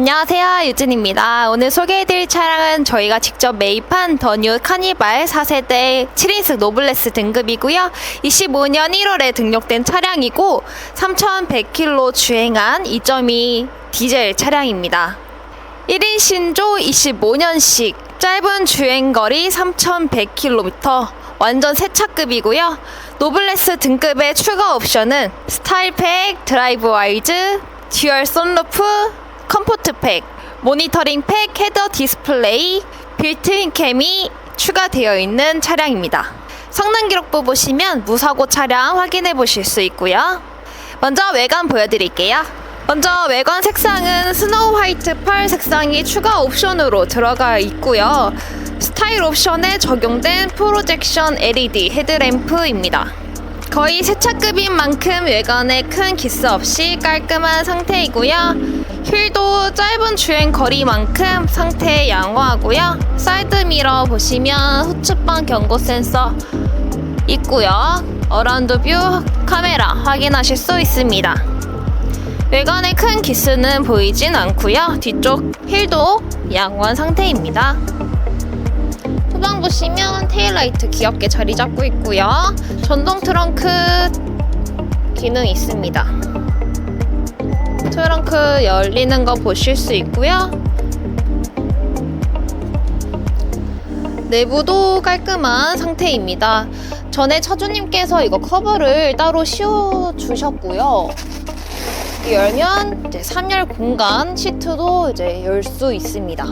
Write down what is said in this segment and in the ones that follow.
안녕하세요 유진입니다. 오늘 소개해드릴 차량은 저희가 직접 매입한 더뉴 카니발 4세대 7인승 노블레스 등급이고요. 25년 1월에 등록된 차량이고 3,100km 주행한 2.2 디젤 차량입니다. 1인 신조 25년식 짧은 주행거리 3,100km 완전 새 차급이고요. 노블레스 등급의 추가 옵션은 스타일팩, 드라이브 와이즈, 듀얼 썬루프, 컴포트 팩, 모니터링 팩, 헤더 디스플레이, 빌트인 캠이 추가되어 있는 차량입니다. 성능 기록부 보시면 무사고 차량 확인해 보실 수 있고요. 먼저 외관 보여드릴게요. 먼저 외관 색상은 스노우 화이트 펄 색상이 추가 옵션으로 들어가 있고요. 스타일 옵션에 적용된 프로젝션 LED 헤드램프입니다. 거의 새 차급인 만큼 외관에 큰 기스 없이 깔끔한 상태이고요. 휠도 짧은 주행 거리만큼 상태 양호하고요. 사이드 미러 보시면 후측방 경고 센서 있고요. 어라운드 뷰 카메라 확인하실 수 있습니다. 외관에 큰 기스는 보이진 않고요. 뒤쪽 휠도 양호한 상태입니다. 후방 보시면 테일라이트 귀엽게 자리 잡고 있고요. 전동 트렁크 기능 있습니다. 트렁크 열리는 거 보실 수 있고요. 내부도 깔끔한 상태입니다. 전에 차주님께서 이거 커버를 따로 씌워 주셨고요. 열면 이제 3열 공간 시트도 이제 열 수 있습니다.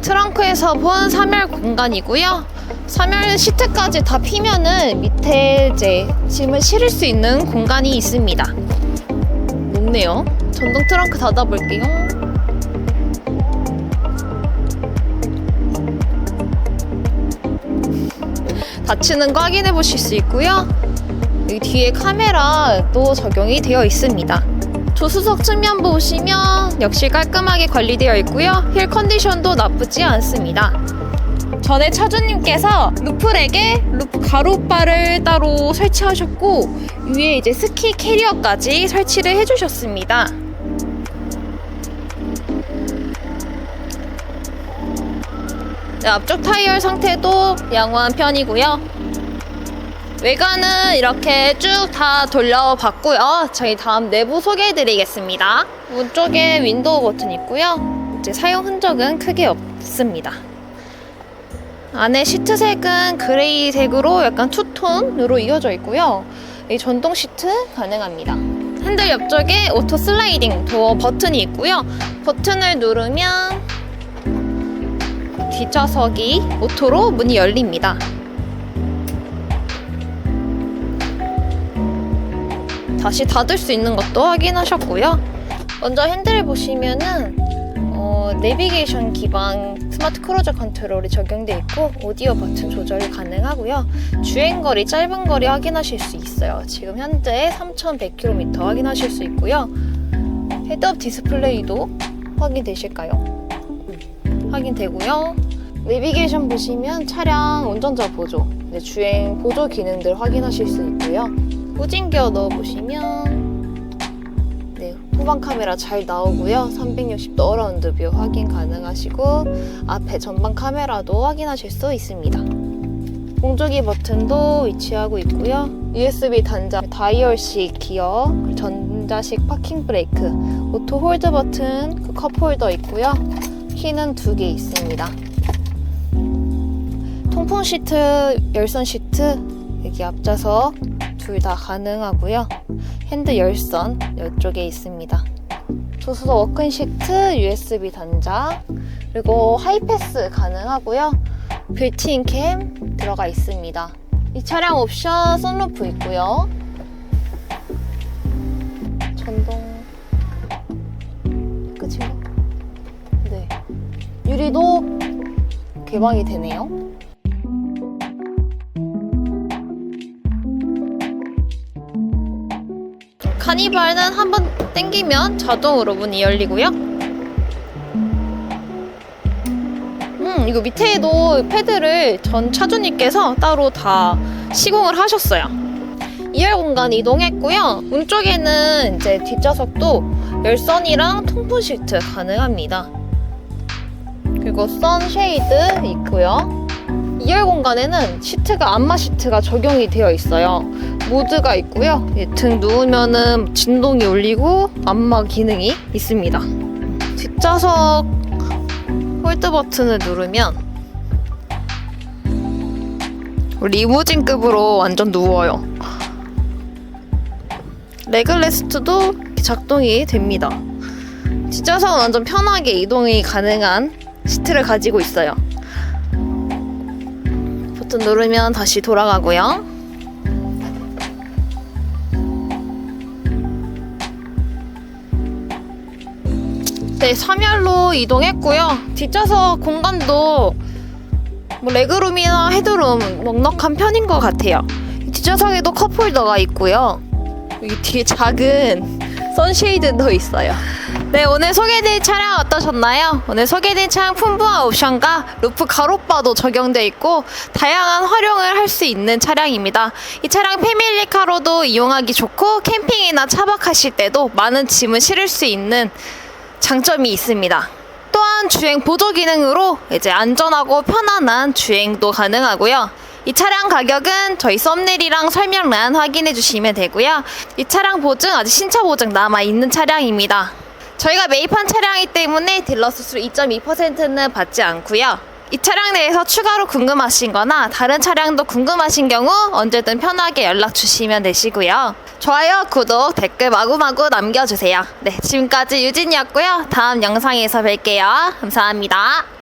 트렁크에서 본 3열 공간이고요. 3열 시트까지 다 피면은 밑에 이제 짐을 실을 수 있는 공간이 있습니다. 높네요. 전동 트렁크 닫아볼게요. 닫히는 거 확인해 보실 수 있고요. 여기 뒤에 카메라도 적용이 되어 있습니다. 조수석 측면 보시면 역시 깔끔하게 관리되어 있고요. 휠 컨디션도 나쁘지 않습니다. 전에 차주님께서 루프렉에 루프 가로바를 따로 설치하셨고 위에 이제 스키 캐리어까지 설치를 해주셨습니다. 네, 앞쪽 타이어 상태도 양호한 편이고요. 외관은 이렇게 쭉 다 돌려봤고요. 저희 다음 내부 소개해드리겠습니다. 문 쪽에 윈도우 버튼 있고요. 이제 사용 흔적은 크게 없습니다. 안에 시트색은 그레이색으로 약간 투톤으로 이어져 있고요. 이 전동 시트 가능합니다. 핸들 옆쪽에 오토 슬라이딩 도어 버튼이 있고요. 버튼을 누르면 뒷좌석이 오토로 문이 열립니다. 다시 닫을 수 있는 것도 확인하셨고요. 먼저 핸들을 보시면은 어, 내비게이션 기반 스마트 크루즈 컨트롤이 적용되어 있고 오디오 버튼 조절이 가능하고요. 주행 거리, 짧은 거리 확인하실 수 있어요. 지금 현재 3,100km 확인하실 수 있고요. 헤드업 디스플레이도 확인되실까요? 음, 확인되고요. 내비게이션 보시면 차량 운전자 보조, 네, 주행 보조 기능들 확인하실 수 있고요. 후진 기어 넣어보시면 네, 후방 카메라 잘 나오고요. 360도 어라운드 뷰 확인 가능하시고 앞에 전방 카메라도 확인하실 수 있습니다. 공조기 버튼도 위치하고 있고요. USB 단자, 다이얼식 기어, 전자식 파킹 브레이크, 오토 홀드 버튼, 그 컵 홀더 있고요. 키는 두 개 있습니다. 통풍 시트, 열선 시트, 여기 앞좌석 둘 다 가능하고요. 핸드 열선 이쪽에 있습니다. 조수석 워크인 시트, USB 단자, 그리고 하이패스 가능하고요. 빌트인 캠 들어가 있습니다. 이 차량 옵션 썬루프 있고요. 전동 끝인가? 네. 유리도 개방이 되네요. 카니발은 한번 땡기면 자동으로 문이 열리고요. 음, 이거 밑에도 패드를 전 차주님께서 따로 다 시공을 하셨어요. 2열 공간 이동했고요. 문 쪽에는 이제 뒷좌석도 열선이랑 통풍 시트 가능합니다. 그리고 선쉐이드 있고요. 2열 공간에는 시트가 안마 시트가 적용이 되어 있어요. 모드가 있고요. 예, 등 누우면은 진동이 울리고 안마 기능이 있습니다. 뒷좌석 홀드 버튼을 누르면 리무진급으로 완전 누워요. 레글레스트도 이렇게 작동이 됩니다. 뒷좌석은 완전 편하게 이동이 가능한 시트를 가지고 있어요. 버튼 누르면 다시 돌아가고요. 네, 3열로 이동했고요. 뒷좌석 공간도 뭐 레그룸이나 헤드룸 넉넉한 편인 것 같아요. 이 뒷좌석에도 컵홀더가 있고요. 여기 뒤에 작은 선쉐이드도 있어요. 네, 오늘 소개해드린 차량 어떠셨나요? 오늘 소개해드린 차량 풍부한 옵션과 루프 가로바도 적용되어 있고 다양한 활용을 할 수 있는 차량입니다. 이 차량 패밀리카로도 이용하기 좋고 캠핑이나 차박하실 때도 많은 짐을 실을 수 있는 장점이 있습니다. 또한 주행 보조 기능으로 이제 안전하고 편안한 주행도 가능하고요. 이 차량 가격은 저희 썸네일이랑 설명란 확인해 주시면 되고요. 이 차량 보증 아직 신차 보증 남아 있는 차량입니다. 저희가 매입한 차량이기 때문에 딜러 수수료 2.2%는 받지 않고요. 이 차량 내에서 추가로 궁금하신 거나 다른 차량도 궁금하신 경우 언제든 편하게 연락 주시면 되시고요. 좋아요, 구독, 댓글 마구마구 남겨주세요. 네, 지금까지 유진이었고요. 다음 영상에서 뵐게요. 감사합니다.